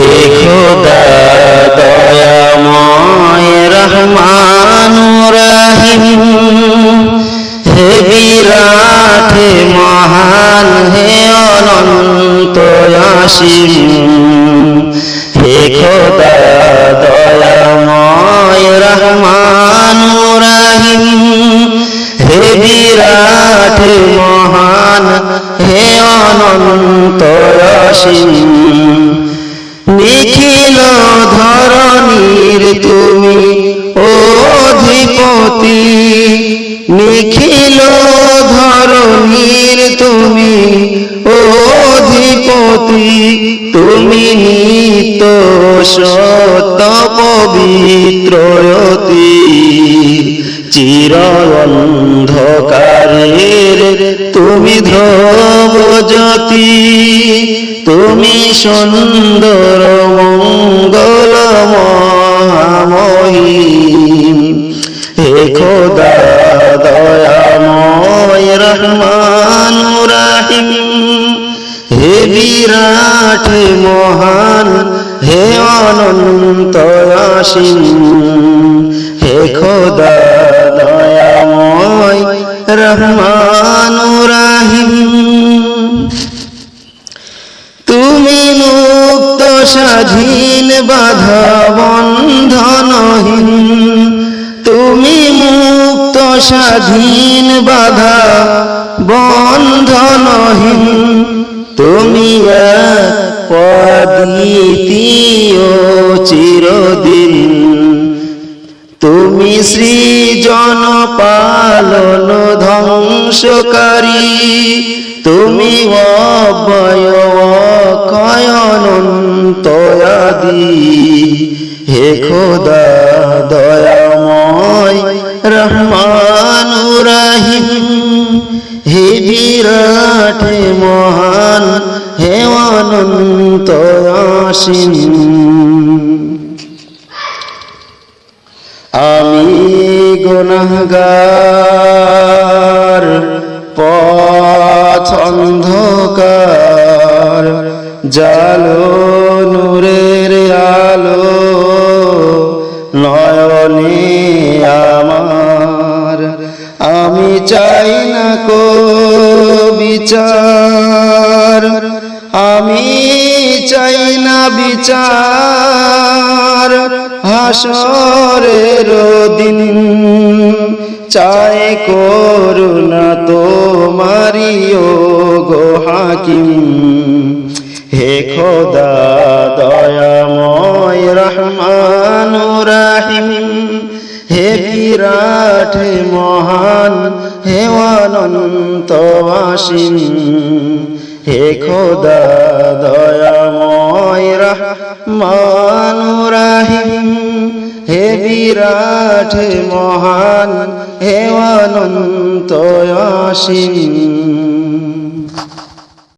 হে খোদা দয়াময় রহমান রাহিম হে বিরাট মহান হে অনন্ত অসীম হে খোদা দয়াময় রহমান রাহিম হে বিরাট মহান হে অনন্ত অসীম নিখিল ধরণীর তুমি অধিপতি। নিখিল ধরণীর তুমি অধিপতি। তুমি নিত সত পবিত্রয়তি চির অন্ধকারের তুমি ধ্রব জ্যোতি তুমি সুন্দর, মঙ্গল, মহামহিম। হে খোদা, দয়াময়, রহমান রাহিম হে বিরাট, মহান, হে অনন্ত অসীম হে খোদা, দয়াময়, রহমান রাহিম তুমি মুক্ত স্বাধীন বাধা বন্ধনহীন তুমি মুক্ত স্বাধীন বাধা বন্ধনহীন তুমি অদ্বিতীয় চিরদিন। তুমি সৃজন পালন ধ্বংসকারী। তুমি অবয় হে খোদা দয়াময় রহমান রাহিম হে বিরাট মহান হে অনন্ত অসীম আমি গুণগার অন্ধকার জালো নূরের আলো, নয়নে আমার। আমি চাই না কো বিচার, আমি চাই না বিচার। হাসরের দিন চাই করুণা তোমারিও গো হাকিম। অনন্ত হে খোদা দয়াময় রহমান রাহিম। হে বিরাট মহান হে অনন্ত